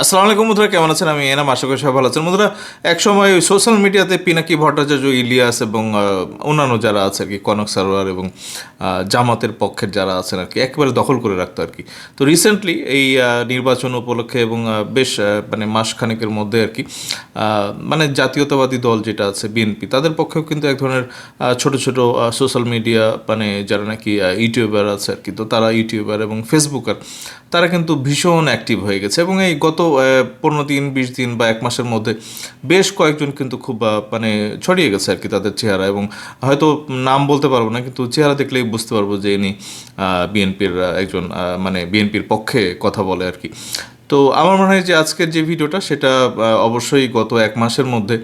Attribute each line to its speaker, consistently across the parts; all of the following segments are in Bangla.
Speaker 1: আসসালামু আলাইকুম বন্ধুরা, কেমন আছেন? আমি এনাম, আশা করি সবাই ভালো আছেন। বন্ধুরা এক সময় ওই সোশ্যাল মিডিয়াতে পিনাকি ভট্টাচার্য, ইলিয়াস এবং অন্যান্য যারা আছে আর কি, কনক সারোয়ার এবং জামাতের পক্ষের যারা আছেন আর কি, একেবারে দখল করে রাখতো আর কি। তো রিসেন্টলি এই নির্বাচন উপলক্ষে এবং বেশ মানে মাসখানেকের মধ্যে আর কি মানে জাতীয়তাবাদী দল যেটা আছে, বিএনপি, তাদের পক্ষেও কিন্তু এক ধরনের ছোট ছোট সোশ্যাল মিডিয়া মানে যারা নাকি ইউটিউবার আছে আর কি, তো তারা ইউটিউবার এবং ফেসবুকার তারা কিন্তু ভীষণ অ্যাক্টিভ হয়ে গেছে এবং এই গত পনেরো দিন, বিশ দিন বা এক মাসের মধ্যে বেশ কয়েকজন কিন্তু খুব মানে ছড়িয়ে গেছে আর কি তাদের চেহারা এবং হয়তো নাম বলতে পারব না, কিন্তু চেহারা দেখলেই বুঝতে পারব যে ইনি বিএনপির একজন মানে বিএনপির পক্ষে কথা বলে আর কি। তো আমার মনে হয় যে আজকের যে ভিডিওটা, সেটা অবশ্যই গত এক মাসের মধ্যে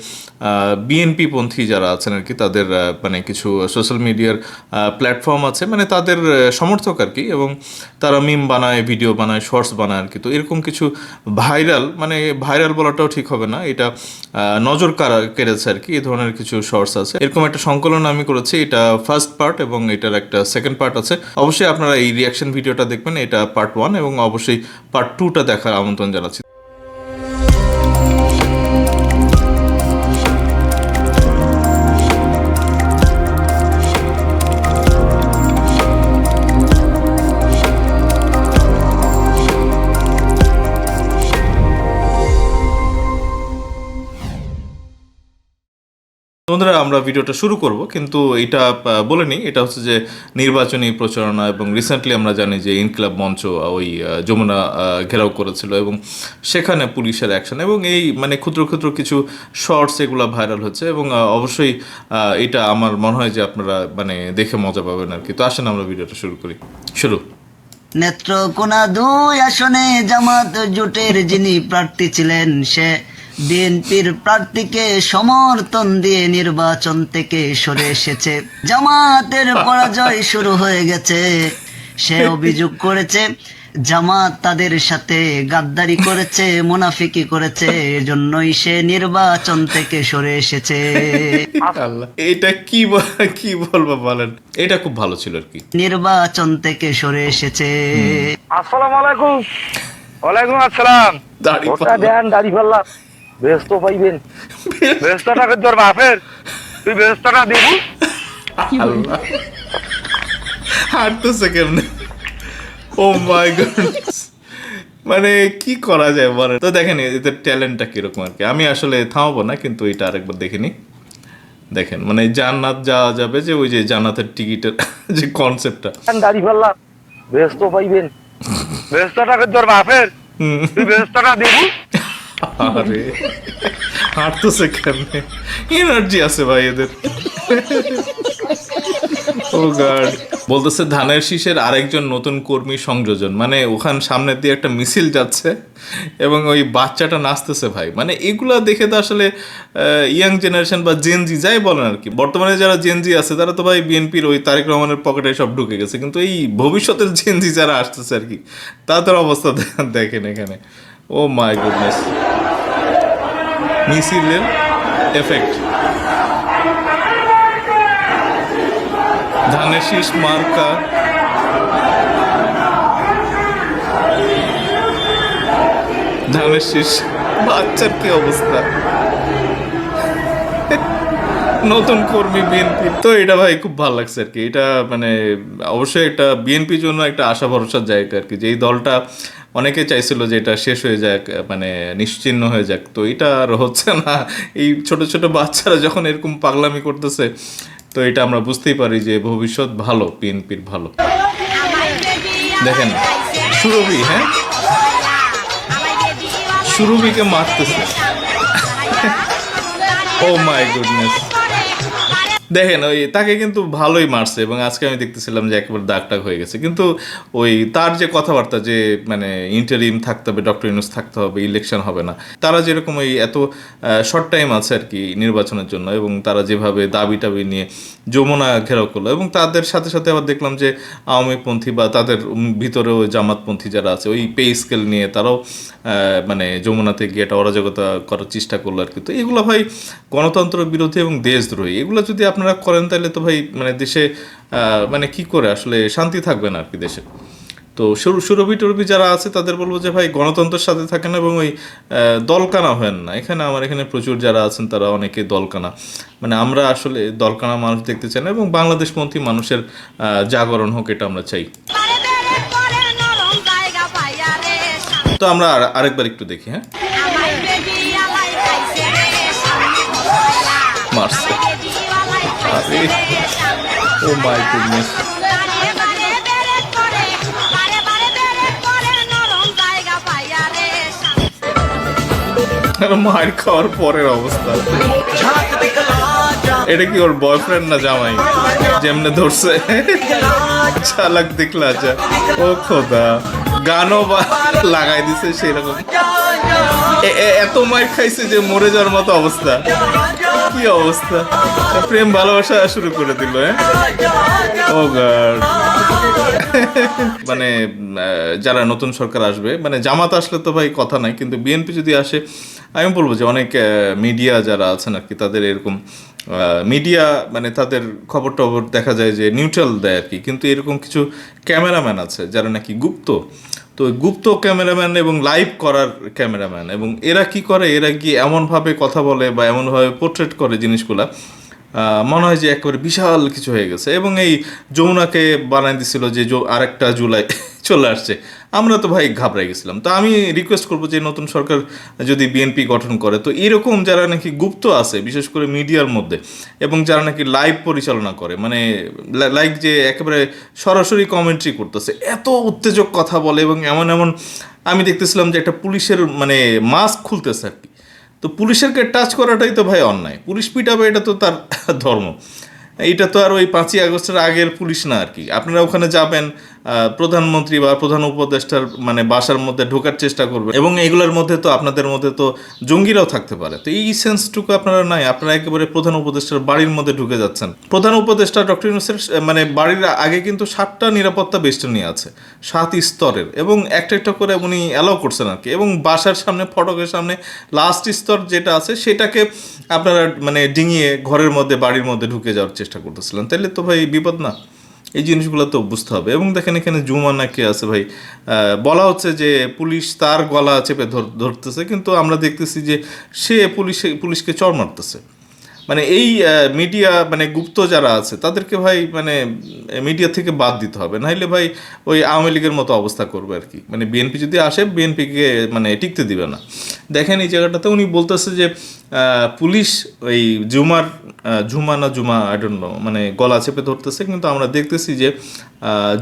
Speaker 1: বিএনপি পন্থী যারা আছেন আর কি, তাদের মানে কিছু সোশ্যাল মিডিয়ার প্ল্যাটফর্ম আছে মানে তাদের সমর্থক আর কি, এবং তারা মিম বানায় ভিডিও বানায় শর্টস বানায় আর কি। তো এরকম কিছু ভাইরাল মানে ভাইরাল বলাটাও ঠিক হবে না। এটা নজর কারা কেড়েছে আর কি এই ধরনের কিছু শর্টস আছে। এরকম একটা সংকলন আমি করেছি, এটা ফার্স্ট পার্ট এবং এটার একটা সেকেন্ড পার্ট আছে। অবশ্যই আপনারা এই রিয়াকশন ভিডিওটা দেখবেন, এটা পার্ট ওয়ান এবং অবশ্যই পার্ট টুটা দেখার ఆమెతో జలసి বন্ধুরা, আমরা ভিডিওটা শুরু করব, কিন্তু এটা বলে নিই। এটা হচ্ছে যে নির্বাচনী প্রচারণা এবং রিসেন্টলি আমরা জানি যে ইনকিলাব মঞ্চ ওই যমুনা ঘেরাও করেছিল এবং সেখানে পুলিশের অ্যাকশন এবং এই মানে ক্ষুদ্র ক্ষুদ্র কিছু শর্টস এগুলো ভাইরাল হচ্ছে এবং অবশ্যই এটা আমার মনে হয় যে আপনারা মানে দেখে মজা পাবেন আর কি তো আসেন আমরা ভিডিওটা শুরু করি। শুরু।
Speaker 2: নেত্রকোনা দুই আসনে জামাত জোটের যিনি প্রার্থী ছিলেন, সে বিএনপির প্রার্থীকে সমর্থন দিয়ে নির্বাচন থেকে সরে এসেছে। জামাতের পরাজয় শুরু হয়ে গেছে। সে অভিযোগ করেছে জামাত তাদের সাথে গাদ্দারি করেছে মুনাফিকি করেছে এজন্যই সে নির্বাচন থেকে সরে এসেছে।
Speaker 1: এটা কি কি বলব বলেন? এটা খুব ভালো ছিল আর কি।
Speaker 2: নির্বাচন থেকে সরে এসেছে।
Speaker 3: আসসালামু আলাইকুম। ওয়ালাইকুম আসসালাম।
Speaker 1: দাড়ি
Speaker 3: দেন দাড়ি পাল্লা। ব্যস্ত পাইবেন। ব্যস্তটা তোর বাপের। তুই ব্যস্তটা দিবি।
Speaker 1: আল্লাহ হাঁটতেছে কেমনে? ও মাই গড মানে কি করা যায় বলে? তো দেখেন এদের ট্যালেন্টটা কীরকম আর কি। আমি আসলে থামাবো না কিন্তু এটা আরেকবার দেখে নিই দেখেন মানে জান্নাত যাওয়া যাবে যে ওই যে জান্নাতের টিকিটের যে কনসেপ্টটা
Speaker 3: দাড়ি পাল্লা ব্যস্ত পাইবেন। ব্যস্তটা তোর বাপের। তুই ব্যস্তটা দিবি।
Speaker 1: আরে এনার্জি আছে ভাই এদের। ও বলতেছে, ধানের শীষের আরেকজন নতুন কর্মী সংযোজন। মানে ওখান সামনে দিয়ে একটা মিছিল যাচ্ছে এবং ওই বাচ্চাটা নাচতেছে ভাই। মানে এগুলা দেখে তো আসলে ইয়াং জেনারেশন বা জেনজি যাই বলেন আর কি। বর্তমানে যারা জেনজি আছে, তারা তো ভাই বিএনপির ওই তারেক রহমানের পকেটে সব ঢুকে গেছে। কিন্তু এই ভবিষ্যতের জেনজি যারা আসতেছে আর কি, তাদের অবস্থা দেখেন এখানে। ও মাই গুডনেস মিছিলের এফেক্ট ধানের শীষ মার্কা ধানের শীষ বাচ্চার কি অবস্থা? নতুন কর্মী বিএনপি তো এটা ভাই খুব ভালো লাগছে আর কি। এটা মানে অবশ্যই একটা বিএনপির জন্য একটা আশা ভরসার জায়গা আর কি। যে এই দলটা অনেকে চাইছিল যে এটা শেষ হয়ে যাক মানে নিশ্চিহ্ন হয়ে যাক। তো এটা আর হচ্ছে না। এই ছোট ছোট বাচ্চারা যখন এরকম পাগলামি করতেছে, তো এটা আমরা বুঝতেই পারি যে ভবিষ্যৎ ভালো পিএনপির ভালো। দেখেন, সুরভি হ্যাঁ? সুরভিকে মারতেছে। ও মাই গুডনেস দেখেন, ওই তাকে কিন্তু ভালোই মারছে এবং আজকে আমি দেখতেছিলাম যে একেবারে দাগ টাগ হয়ে গেছে। কিন্তু ওই তার যে কথাবার্তা যে মানে ইন্টারিম থাকতে হবে ডক্টর ইউনুস থাকতে হবে ইলেকশন হবে না, তারা যেরকম ওই এত শর্ট টাইম আছে আর কি নির্বাচনের জন্য এবং তারা যেভাবে দাবি টাবি নিয়ে যমুনা ঘেরাও করল এবং তাদের সাথে সাথে আবার দেখলাম যে আওয়ামীপন্থী বা তাদের ভিতরেও জামাতপন্থী যারা আছে, ওই পে স্কেল নিয়ে তারাও মানে যমুনাতে গিয়ে একটা অরাজকতা করার চেষ্টা করল আর কি। তো এগুলো ভাই গণতন্ত্র বিরোধী এবং দেশদ্রোহী। এগুলো যদি আপনারা করেন তাহলে তো ভাই মানে দেশে মানে কি করে আসলে শান্তি থাকবে না আর কি দেশে? তো সুর সুরভি টুরভি যারা আছে তাদের বলব যে ভাই গণতন্ত্রের সাথে থাকেন এবং ওই দলকানা হেন না। এখানে আমার এখানে প্রচুর যারা আছেন তারা অনেকে দলকানা। মানে আমরা আসলে দলকানা মানুষ দেখতে চাই না এবং বাংলাদেশপন্থী মানুষের আহ, জাগরণ হোক এটা আমরা চাই। তো আমরা আর- আরেকবার একটু দেখি হ্যাঁ?
Speaker 4: আমায়
Speaker 1: মার খাওয়ার পরের অবস্থা। এটা কি ওর বয়ফ্রেন্ড না জামাই? যেমনে ধরছে। চালাক দেখলা যা ও খোদা। গানও বা লাগাই দিছে সেরকম এত মার খাইছে যে মরে যাওয়ার মতো অবস্থা। কি অবস্থা? প্রেম ভালোবাসা শুরু করে দিল হ্যাঁ? মানে যারা নতুন সরকার আসবে মানে জামাত আসলে তো ভাই কথা নাই, কিন্তু বিএনপি যদি আসে, আমি বলব যে অনেক মিডিয়া যারা আছেন আর কি, তাদের এরকম মিডিয়া মানে তাদের খবর টবর দেখা যায় যে নিউট্রাল দেয় আর কি। কিন্তু এরকম কিছু ক্যামেরাম্যান আছে যারা নাকি গুপ্ত। তো গুপ্ত ক্যামেরাম্যান এবং লাইভ করার ক্যামেরাম্যান এবং এরা কি করে? এরা কি এমনভাবে কথা বলে বা এমনভাবে পোর্ট্রেট করে জিনিসগুলা মনে হয় যে একেবারে বিশাল কিছু হয়ে গেছে। এবং এই যমুনাকে বানাই দিছিল যে আরেকটা জুলাই চলে আসছে। আমরা তো ভাই ঘাবড়াই গেছিলাম। তো আমি রিকোয়েস্ট করব যে নতুন সরকার যদি বিএনপি গঠন করে, তো এরকম যারা নাকি গুপ্ত আছে, বিশেষ করে মিডিয়ার মধ্যে, এবং যারা নাকি লাইভ পরিচালনা করে মানে লাইক যে একেবারে সরাসরি কমেন্ট্রি করতেছে, এত উত্তেজক কথা বলে এবং এমন এমন, আমি দেখতেছিলাম যে একটা পুলিশের মানে মাস্ক খুলতেছে আর কি। তো পুলিশেরকে টাচ করাটাই তো ভাই অন্যায়। পুলিশ পিটাবে, এটা তো তার ধর্ম। এটা তো আর ওই পাঁচই আগস্টের আগের পুলিশ না আর কি। আপনারা ওখানে যাবেন প্রধানমন্ত্রী বা প্রধান উপদেষ্টার মানে বাসার মধ্যে ঢোকার চেষ্টা করবেন এবং এগুলোর মধ্যে তো আপনাদের মধ্যে তো জঙ্গিরাও থাকতে পারে। তো এই সেন্সটুকু আপনারা নাই, আপনারা একেবারে প্রধান উপদেষ্টার বাড়ির মধ্যে ঢুকে যাচ্ছেন। প্রধান উপদেষ্টা ডক্টর ইউনুসের মানে বাড়ির আগে কিন্তু সাতটা নিরাপত্তা বেষ্টনী আছে, সাত স্তরের। এবং একটা একটা করে উনি অ্যালাউ করছেন আর কি এবং বাসার সামনে, ফটকের সামনে লাস্ট স্তর যেটা আছে, সেটাকে আপনারা মানে ডিঙিয়ে ঘরের মধ্যে, বাড়ির মধ্যে ঢুকে যাওয়ার চেষ্টা করতেছিলেন। তাহলে তো ভাই বিপদ না? এই জিনিসগুলো তো বুঝতে হবে। এবং দেখেন এখানে জুমা নাকি আছে ভাই। বলা হচ্ছে যে পুলিশ তার গলা চেপে ধর- ধরতেছে, কিন্তু আমরা দেখতেছি যে সে পুলিশে, পুলিশকে চড় মারতেছে। মানে এই মিডিয়া মানে গুপ্ত যারা আছে, তাদেরকে ভাই মানে মিডিয়া থেকে বাদ দিতে হবে। নাহলে ভাই, ওই আওয়ামী লীগের মতো অবস্থা করবে আর কি। মানে বিএনপি যদি আসে বিএনপিকে মানে টিকতে দিবে না। দেখেন এই জায়গাটাতে উনি বলতেছে যে পুলিশ ওই জুমার জুমা না জুমা আই ডোন্ট নো মানে গলা চেপে ধরতেছে, কিন্তু আমরা দেখতেছি যে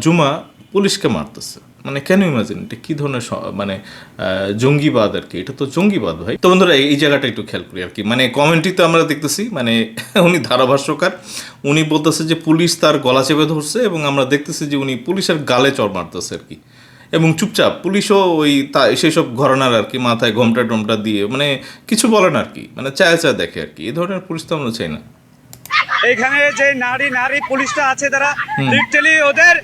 Speaker 1: জুমা পুলিশকে মারতেছে। মানে কেন ইমাজিন এটা কি ধরনের মানে জঙ্গিবাদ আর কি? এটা তো জঙ্গিবাদ ভাই। তো বন্ধুরা, এই- জায়গাটা একটু খেয়াল করি আর কি। মানে কমেন্ট্রিতে আমরা দেখতেছি মানে উনি ধারাভাষ্যকার। উনি বলতেছে যে পুলিশ তার গলা চেপে ধরছে এবং আমরা দেখতেছি যে উনি পুলিশের গালে চড় মারতেছে আর কি। এবং চুপচাপ, পুলিশও ওই তা সেই সব ঘরানার আর কি, মাথায় ঘোমটা টমটা দিয়ে মানে কিছু বলে না আর কি। মানে চায় চায় দেখে আর কি। এই ধরনের পুলিশ তো আমরা চাই না।
Speaker 5: এখানে যে নারী নারী পুলিশটা আছে তারা লিটারালি ওদের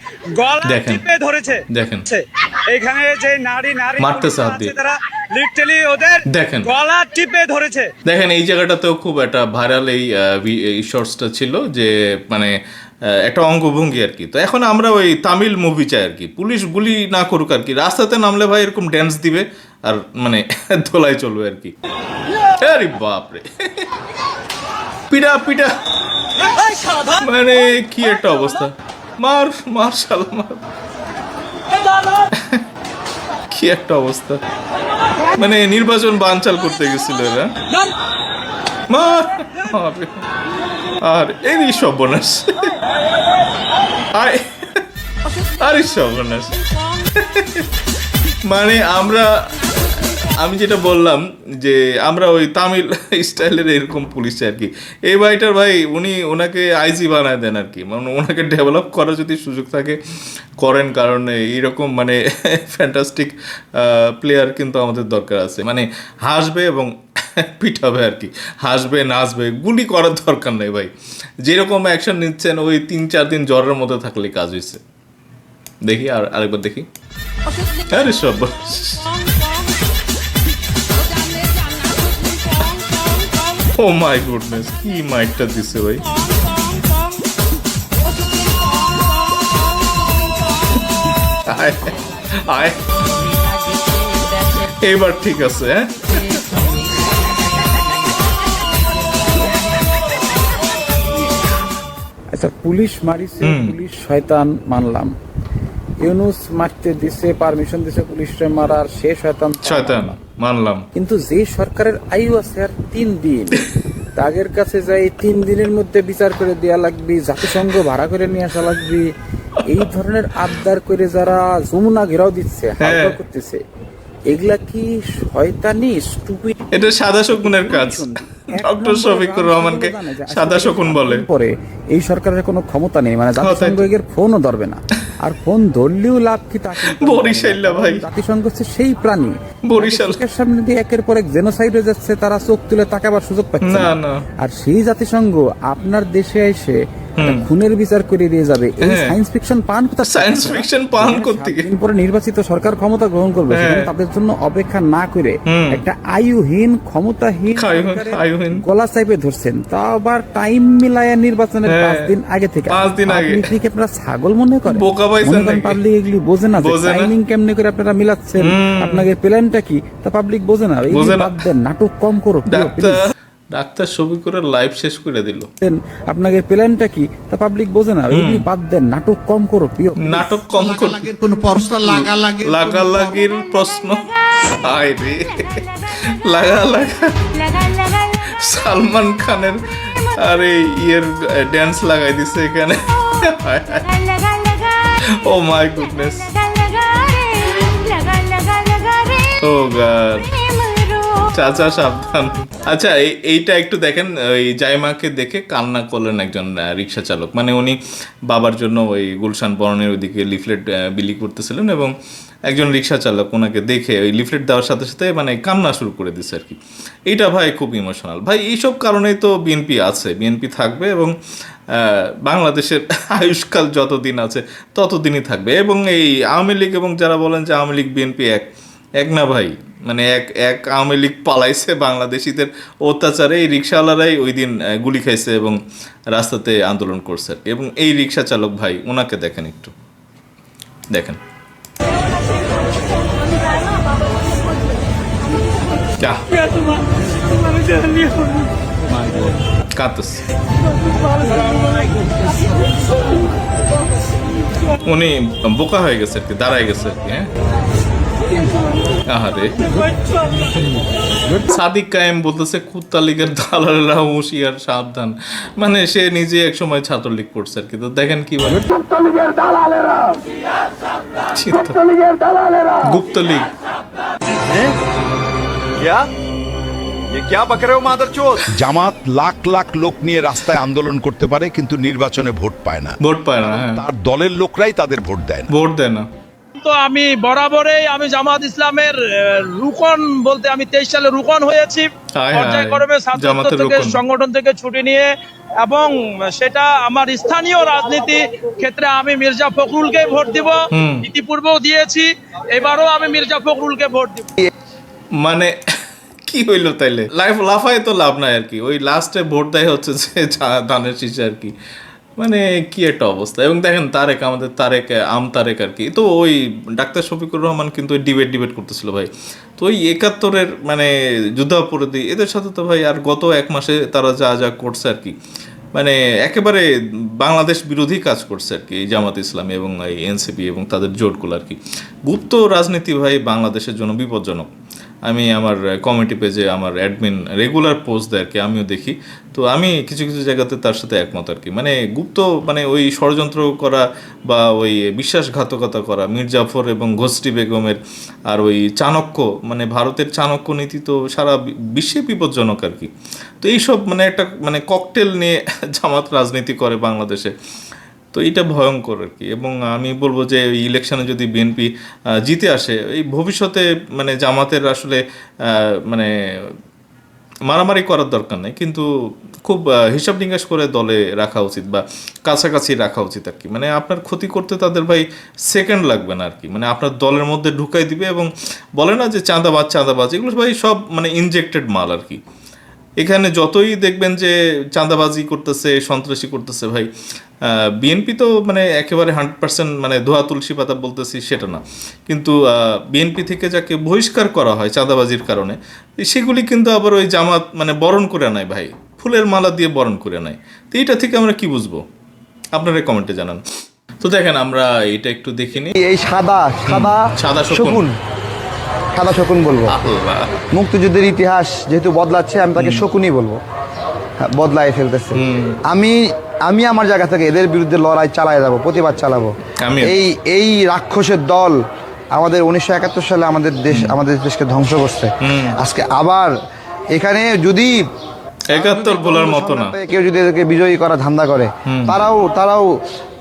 Speaker 5: গলা। টিপে ধরেছে।
Speaker 1: দেখেন।
Speaker 5: এখানে যে নারী নারী
Speaker 1: মারতেছে হাত দিয়ে।
Speaker 5: তারা লিটারালি ওদের
Speaker 1: দেখেন।
Speaker 5: গলা টিপে ধরেছে।
Speaker 1: দেখেন এই জায়গাটাতেও খুব একটা ভাইরাল এই শর্টসটা ছিল যে মানে একটা অঙ্গভঙ্গি আর কি। তো এখন আমরা ওই তামিল মুভি চাই আর কি। পুলিশ গুলি না করুক আর কি। রাস্তাতে নামলে ভাই এরকম ড্যান্স দিবে আর মানে দোলায় চলবে আর কি। আরে বাপরে। পিটা পিটা মানে কি একটা অবস্থা? মার মার শালা মার। কি একটা অবস্থা? মানে নির্বাচন বানচাল করতে গেছিল এরা। মা বাপরে। আর এই সর্বনাশ। আরে আরে সর্বনাশ। মানে আমরা আমি যেটা বললাম যে আমরা ওই তামিল স্টাইলের এরকম পুলিশ আর কি। এই ভাইটার ভাই উনি ওনাকে আইজি বানায় দেন আর কি। মানে ওনাকে ডেভেলপ করার যদি সুযোগ থাকে করেন কারণ এইরকম মানে ফ্যান্টাস্টিক প্লেয়ার কিন্তু আমাদের দরকার আছে। মানে হাসবে এবং পিঠাবে আর কি। হাসবে নাচবে গুলি করার দরকার নেই ভাই। যেরকম অ্যাকশন নিচ্ছেন ওই তিন চার দিন জ্বরের মধ্যে থাকলে কাজ হয়েছে দেখি আর আরেকবার দেখি। আরে সব ও মাই গুডনেস কি মাইকটা দিছে ভাই? আয় আয়। এবার ঠিক আছে হ্যাঁ?
Speaker 6: আচ্ছা পুলিশ মারিছে পুলিশ শয়তান মানলাম। ইউনুস মারতে দিছে পারমিশন দিছে পুলিশে মারার সে শয়তান
Speaker 1: শয়তান। মানলাম।
Speaker 6: কিন্তু যে সরকারের আয়ু আছে আর তিন দিন তাদের কাছে যাই তিন দিনের মধ্যে বিচার করে দেয়া লাগবে জাতিসংঘ ভাড়া করে নিয়ে আসা লাগবে এই ধরনের আবদার করে যারা যমুনা ঘেরাও দিচ্ছে হালকা
Speaker 1: হ্যাঁ।
Speaker 6: করতেছে এগুলা কি শয়তানি স্টুপিড
Speaker 1: এটা সাদা শকুনের কাজ। ডক্টর শফিকুর রহমানকে সাদা শকুন বলে।
Speaker 6: পরে এই সরকারের কোনো ক্ষমতা নেই মানে জাতিসংঘ এর ফোনও ধরবে না। আর কোন ধরলেও লাভ কি তা বরিশাল
Speaker 1: বরিশাল্লা ভাই।
Speaker 6: জাতিসংঘ হচ্ছে সেই প্রাণী।
Speaker 1: বরিশাল।
Speaker 6: সামনে দিয়ে একের পর এক জেনোসাইড হয়ে যাচ্ছে তারা চোখ তুলে তাকাবার সুযোগ পাচ্ছে
Speaker 1: না
Speaker 6: না।
Speaker 1: না।
Speaker 6: আর সেই জাতিসংঘ আপনার দেশে এসে খুনের বিচার করে দিয়ে যাবে এই
Speaker 1: হ্যাঁ।
Speaker 6: সায়েন্স ফিকশন পান কোথা?
Speaker 1: সায়েন্স ফিকশন পান করতে
Speaker 6: সাত দিন পরে নির্বাচিত সরকার ক্ষমতা গ্রহণ করবে
Speaker 1: হ্যাঁ।
Speaker 6: সেখানে তাদের জন্য অপেক্ষা না করে একটা আয়ুহীন ক্ষমতাহীন। গলা চাইপে ধরছেন তা আবার টাইম মিলায়া নির্বাচনের
Speaker 1: হ্যাঁ।
Speaker 6: পাঁচ দিন আগে থেকে
Speaker 1: পাঁচ দিন আগে।
Speaker 6: আপনি কি আপনারা ছাগল মনে করেন
Speaker 1: বোকা পাইছেন?
Speaker 6: পাবলিক এগুলি বোঝে না টাইমিং কেমনে করে আপনারা মিলাচ্ছেন। আপনাদের প্ল্যানটা কি তা পাবলিক বোঝে না
Speaker 1: এই
Speaker 6: বাদ দেন নাটক কম করো প্রিয়,
Speaker 1: ডাক্তার শফিকুরের লাইফ শেষ করে দিল।
Speaker 6: আপনাদের প্ল্যানটা কি? তা পাবলিক বোঝে না। এগুলি বাদ দেন নাটক কম করো প্রিয়।
Speaker 1: নাটক কম কর।
Speaker 7: কোন প্রশ্ন লাগা লাগে
Speaker 1: লাগালাগির প্রশ্ন? রে। লাগা লাগা
Speaker 4: লাগা লাগা
Speaker 1: সালমান খানের আরে ইয়ের ড্যান্স লাগাই দিছে এখানে।
Speaker 4: লাগা লাগা
Speaker 1: ও মাই গুডনেস
Speaker 4: লাগা লাগা লাগা লাগা লাগা
Speaker 1: ও গড চাচা, সাবধান। আচ্ছা এই- এইটা একটু দেখেন, ওই জাইমাকে দেখে কান্না করলেন একজন রিক্সা চালক। মানে উনি বাবার জন্য ওই গুলশান বরণের ওইদিকে লিফলেট বিলি করতেছিলেন এবং একজন রিক্সা চালক ওনাকে দেখে ওই লিফলেট দেওয়ার সাথে সাথে মানে কান্না শুরু করে দিচ্ছে আর কি। এইটা ভাই খুব ইমোশনাল ভাই, এইসব কারণেই তো বিএনপি আছে। বিএনপি থাকবে এবং বাংলাদেশের আয়ুষ্কাল যতদিন আছে ততদিনই থাকবে। এবং এই আওয়ামী লীগ এবং যারা বলেন যে আওয়ামী লীগ বিএনপি এক এক না ভাই মানে এক এক আওয়ামী লীগ পালাইছে, বাংলাদেশিদের অত্যাচারে এই রিক্সাওয়ালারাই ওই দিন গুলি খাইছে এবং রাস্তাতে আন্দোলন করছে। এবং এই রিক্সা চালক ভাই, ওনাকে দেখেন একটু। দেখেন। উনি বোকা হয়ে গেছে আর কি, দাঁড়ায় গেছে আর কি হ্যাঁ? সাদিক কায়েম বলতেছে কুত্তালিগের হুঁশিয়ার সাবধান। মানে সে নিজে এক সময় ছাত্রলীগ করছে আর কি। তো দেখেন কি বলে।
Speaker 8: গুপ্তলীগ।
Speaker 7: জামাত লাখ লাখ লোক নিয়ে রাস্তায় আন্দোলন করতে পারে কিন্তু নির্বাচনে ভোট পায় না।
Speaker 1: ভোট পায় না হ্যাঁ।
Speaker 7: তার দলের লোকরাই তাদের ভোট দেয় না।
Speaker 1: ভোট দেয় না।
Speaker 9: তো আমি বরাবরই আমি জামাত ইসলামের রুকন বলতে আমি তেইশ সালে রুকন হয়েছি। পর্যায়ক্রমে ছাত্র থেকে সংগঠন থেকে ছুটি নিয়ে এবং সেটা আমার স্থানীয় রাজনীতি ক্ষেত্রে আমি মির্জা ফখরুলকে ভোট দিব। ইতিপূর্বেও দিয়েছি এবারও আমি মির্জা ফখরুলকে ভোট দিব।
Speaker 1: মানে কি হইল তাইলে? লাইফ লাফায় তো লাভ নাই আর কি। ওই লাস্টে ভোট দেয় হচ্ছে যা- ধানের শীষে আর কি। মানে কি একটা অবস্থা? এবং দেখেন তারেক, আমাদের তারেক, আম তারেক আর কি। তো ওই ডাক্তার শফিকুর রহমান কিন্তু ওই ডিবেট ডিবেট করতেছিল ভাই। তো ওই একাত্তরের মানে যুদ্ধাপরাধী, এদের সাথে তো ভাই আর গত এক মাসে তারা যা যা করছে আর কি। মানে একেবারে বাংলাদেশ বিরোধী কাজ করছে আর কি, এই জামাত ইসলামী এবং এই এনসিপি এবং তাদের জোটগুলো আর কি। গুপ্ত রাজনীতি ভাই বাংলাদেশের জন্য বিপজ্জনক। আমি আমার কমিটি পেজে আমার অ্যাডমিন রেগুলার পোস্ট দেয় আর কি, আমিও দেখি। তো আমি কিছু কিছু জায়গাতে তার সাথে একমত আর কি। মানে গুপ্ত মানে ওই ষড়যন্ত্র করা বা ওই বিশ্বাসঘাতকতা করা মীর জাফর এবং ঘোষটি বেগমের আর ওই চাণক্য মানে ভারতের চাণক্য নীতি তো সারা বিশ্বে বিপজ্জনক আর কি। তো এইসব মানে একটা মানে ককটেল নিয়ে জামাত রাজনীতি করে বাংলাদেশে। তো এটা ভয়ঙ্কর আর কি। এবং আমি বলব যে ইলেকশনে যদি বিএনপি জিতে আসে, এই ভবিষ্যতে মানে জামাতের আসলে মানে মারামারি করার দরকার নেই। কিন্তু খুব হিসাব নিকাশ করে দলে রাখা উচিত বা কাছাকাছি রাখা উচিত আর কি। মানে আপনার ক্ষতি করতে তাদের ভাই সেকেন্ড লাগবে না আর কি। মানে আপনার দলের মধ্যে ঢুকাই দিবে এবং বলে না যে চাঁদাবাজ চাঁদাবাজ, এগুলো ভাই সব মানে ইনজেক্টেড মাল আর কি। এখানে যতই দেখবেন যে চাঁদাবাজি করতেছে সন্ত্রাসী করতেছে ভাই বিএনপি তো মানে একেবারে হান্ড্রেড পার্সেন্ট মানে ধোয়া তুলসী পাতা বলতেছি সেটা না। কিন্তু বিএনপি থেকে যাকে বহিষ্কার করা হয় চাঁদাবাজির কারণে সেগুলি কিন্তু আবার ওই জামাত মানে বরণ করে নেয় ভাই ফুলের মালা দিয়ে বরণ করে নেয়। তো এইটা থেকে আমরা কি বুঝব? আপনারা কমেন্টে জানান। তো দেখেন আমরা এটা একটু দেখিনি।
Speaker 10: এই সাদা সাদা
Speaker 1: সাদা শকুন।
Speaker 10: সাদা শকুন বলব। মুক্তিযুদ্ধের ইতিহাস যেহেতু বদলাচ্ছে আমি তাকে শকুনই বলব। হ্যাঁ, বদলায় ফেলতেছে। আমি আমি আমার জায়গা থেকে এদের বিরুদ্ধে লড়াই চালায় যাব প্রতিবাদ চালাবো। এই এই রাক্ষসের দল আমাদের উনিশশো একাত্তর সালে আমাদের দেশ আমাদের দেশকে ধ্বংস করছে। আজকে আবার এখানে যদি
Speaker 1: একাত্তর বলার মতো না।
Speaker 10: কেউ যদি এদেরকে বিজয়ী করা ধান্দা করে তারাও তারাও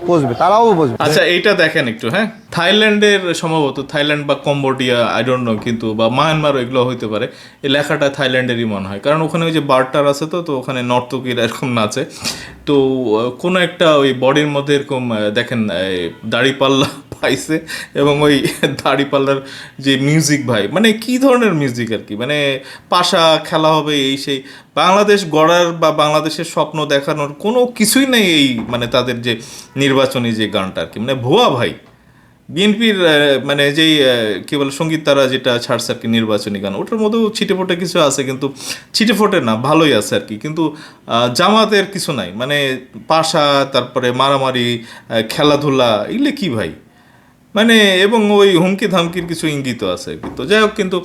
Speaker 10: বসবে তারাও বসবে।
Speaker 1: আচ্ছা এইটা দেখেন একটু হ্যাঁ? থাইল্যান্ডের সম্ভবত থাইল্যান্ড বা কম্বোডিয়া আই ডোন্ট নো কিন্তু বা মায়ানমার এগুলো হইতে পারে, এই লেখাটা থাইল্যান্ডেরই মনে হয়। কারণ ওখানে ওই যে বার্টার আছে তো তো ওখানে নর্তকীরা এরকম নাচে। তো কোনো একটা ওই বডির মধ্যে এরকম দেখেন দাড়ি পাল্লা পাইছে এবং ওই দাড়িপাল্লার যে মিউজিক ভাই মানে কি ধরনের মিউজিক আর কি? মানে পাশা খেলা হবে এই সেই, বাংলাদেশ গড়ার বা বাংলাদেশের স্বপ্ন দেখানোর কোনো কিছুই নেই এই মানে তাদের যে নির্বাচনী যে গানটা আর কি। মানে ভুয়া ভাই। বিএনপির মানে যেই কি বলে, সংগীত তারা যেটা ছাড়ছে আর কি নির্বাচনী গান, ওটার মধ্যেও ছিটেফোটে কিছু আছে, কিন্তু ছিটেফোটে না, ভালোই আছে আর কি। কিন্তু জামাতের কিছু নাই মানে পাশা, তারপরে মারামারি খেলাধুলা, এগুলো কি ভাই? মানে এবং ওই হুমকি ধামকির কিছু ইঙ্গিত আছে আর কি। তো যাই হোক, কিন্তু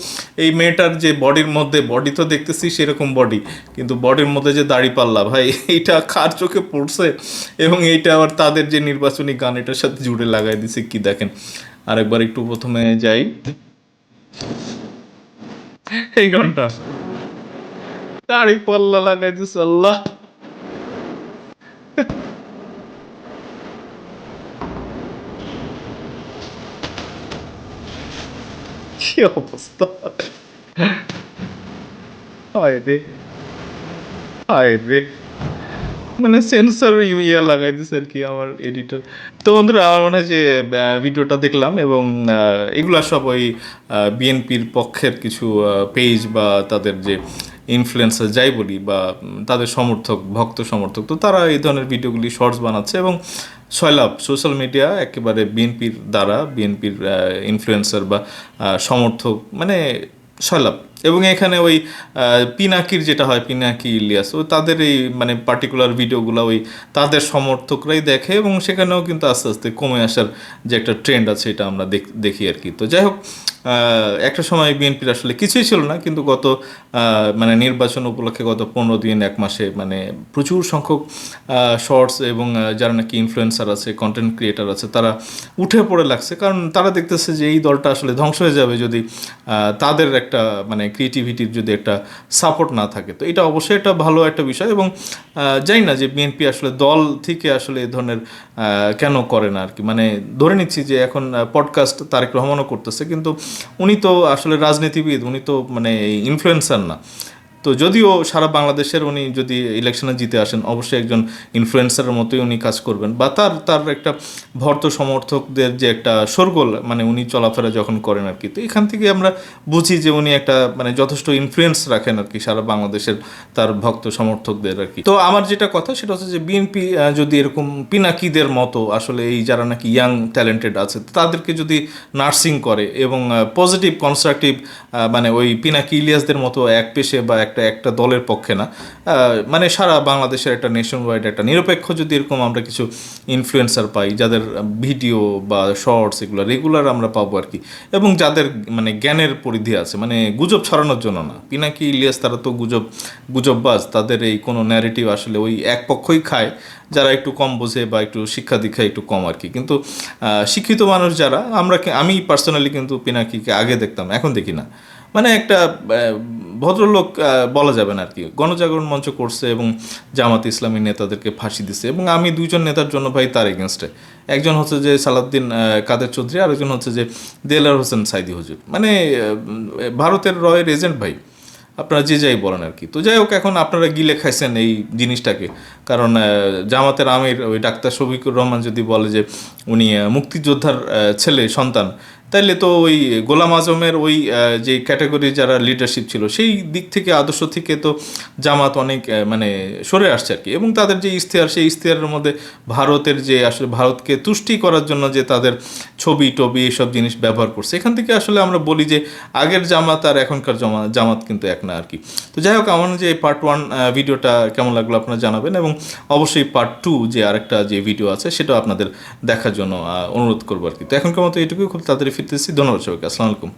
Speaker 1: এই মেয়েটার যে বডির মধ্যে, বডি তো দেখতেছি সেরকম বডি, কিন্তু বডির মধ্যে যে দাড়ি পাল্লা, ভাই, এইটা কার চোখে পড়ছে? এবং এইটা আবার তাদের যে নির্বাচনী গান, এটার সাথে জুড়ে লাগাই দিছে, কি দেখেন? আরেকবার একটু প্রথমে যাই। এই গানটা। দাড়ি পাল্লা লাগাই দিছে, আল্লাহ। কি অবস্থা হায় রে হায় রে মানে সেন্সর ইয়া লাগাই দিছে আর কি আমার এডিটর তো বন্ধুরা আমার মনে হয় যে ভিডিওটা দেখলাম এবং এগুলা সব ওই বিএনপির পক্ষের কিছু পেজ বা তাদের যে ইনফ্লুয়েন্সার যাই বলি বা, তাদের সমর্থক, ভক্ত সমর্থক, তো তারা এই ধরনের ভিডিওগুলি শর্টস বানাচ্ছে এবং সয়লাভ সোশ্যাল মিডিয়া একেবারে বিএনপির দ্বারা বিএনপির ইনফ্লুয়েন্সার বা সমর্থক মানে সয়লাভ এবং এখানে ওই পিনাকির যেটা হয়, পিনাকি ইলিয়াস, ও তাদের এই মানে পার্টিকুলার ভিডিওগুলো ওই তাদের সমর্থকরাই দেখে এবং সেখানেও কিন্তু আস্তে আস্তে কমে আসার যে একটা ট্রেন্ড আছে, এটা আমরা দেখ- আর কি। তো যাই হোক একটা সময় বিএনপির আসলে কিছুই ছিল না, কিন্তু গত মানে নির্বাচন উপলক্ষে গত পনেরো দিন, এক মাসে মানে প্রচুর সংখ্যক শর্টস এবং যারা নাকি ইনফ্লুয়েন্সার আছে কন্টেন্ট ক্রিয়েটার আছে, তারা উঠে পড়ে লাগছে। কারণ তারা দেখতেছে যে এই দলটা আসলে ধ্বংস হয়ে যাবে যদি তাদের একটা মানে ক্রিয়েটিভিটির যদি একটা সাপোর্ট না থাকে। তো এটা অবশ্যই একটা ভালো একটা বিষয় এবং জানি না যে বিএনপি আসলে দল থেকে আসলে এ ধরনের কেন করে না আর কি মানে ধরে নিচ্ছি যে এখন পডকাস্ট তারেক রহমানও করতেছে, কিন্তু উনি তো আসলে রাজনীতিবিদ, উনি তো মানে ইনফ্লুয়েন্সার না। তো যদিও সারা বাংলাদেশের উনি যদি ইলেকশনে জিতে আসেন, অবশ্যই একজন ইনফ্লুয়েন্সারের মতোই উনি কাজ করবেন। বা তার তার একটা ভর্ত সমর্থকদের যে একটা সরগোল মানে উনি চলাফেরা যখন করেন আর কি তো এখান থেকে আমরা বুঝি যে উনি একটা মানে যথেষ্ট ইনফ্লুয়েন্স রাখেন আর কি সারা বাংলাদেশের তার ভক্ত সমর্থকদের আর কি তো আমার যেটা কথা সেটা হচ্ছে যে বিএনপি যদি এরকম পিনাকিদের মতো আসলে এই যারা নাকি ইয়াং ট্যালেন্টেড আছে তাদেরকে যদি নার্সিং করে এবং পজিটিভ কনস্ট্রাকটিভ মানে ওই পিনাকি ইলিয়াসদের মতো এক পেশে বা একটা একটা দলের পক্ষে না। মানে সারা বাংলাদেশের একটা নেশন ওয়াইড একটা নিরপেক্ষ যদি এরকম আমরা কিছু ইনফ্লুয়েন্সার পাই, যাদের ভিডিও বা শর্টস এগুলো রেগুলার আমরা পাবো আর কি। এবং যাদের মানে জ্ঞানের পরিধি আছে মানে গুজব ছড়ানোর জন্য না। পিনাকি, ইলিয়াস, তারা তো গুজব, গুজববাজ, তাদের এই কোনো ন্যারেটিভ আসলে ওই এক পক্ষই খায়। যারা একটু কম বোঝে বা একটু শিক্ষা দীক্ষা একটু কম আর কি। কিন্তু শিক্ষিত মানুষ যারা, আমরা আমি পার্সোনালি কিন্তু পিনাকিকে আগে দেখতাম, এখন দেখি না। মানে একটা ভদ্রলোক বলা যাবে না আর কি গণজাগরণ মঞ্চ করছে এবং জামাত ইসলামী নেতাদেরকে ফাঁসি দিছে এবং আমি দুইজন নেতার জন্য ভাই তার এগেনস্টে। একজন হচ্ছে যে সালাউদ্দিন কাদের চৌধুরী, আরেকজন হচ্ছে যে দেলার হোসেন সাইদি হুজুর। মানে ভারতের রয়ের এজেন্ট ভাই। আপনারা যে যাই বলেন আর কি তো যাই হোক, এখন আপনারা গিলে খাইছেন এই জিনিসটাকে। কারণ জামাতের আমির ওই ডাক্তার শফিকুর রহমান যদি বলে যে উনি মুক্তিযোদ্ধার ছেলে, সন্তান তাইলে তো ওই গোলাম আজমের ওই যে ক্যাটাগরি যারা লিডারশিপ ছিল, সেই দিক থেকে, আদর্শ থেকে তো জামাত অনেক মানে সরে আসছে আর কি। এবং তাদের যে ইশতেহার, সেই ইশতেহারের মধ্যে ভারতের যে আসলে ভারতকে তুষ্টি করার জন্য যে তাদের ছবি, টবি এইসব জিনিস ব্যবহার করছে, এখান থেকে আসলে আমরা বলি যে আগের জামাত আর এখনকার জামা, জামাত কিন্তু এক না আর কি। তো যাই হোক, আমার যে পার্ট ওয়ান ভিডিওটা কেমন লাগল আপনারা জানাবেন, এবং অবশ্যই পার্ট টু যে আরেকটা যে ভিডিও আছে, সেটাও আপনাদের দেখার জন্য অনুরোধ করব আর কি। তো এখনকার মতো এটুকুই খুব তাড়াতাড়ি ফিরতেছি ধন্যবাদ সবাইকে। আসসালামু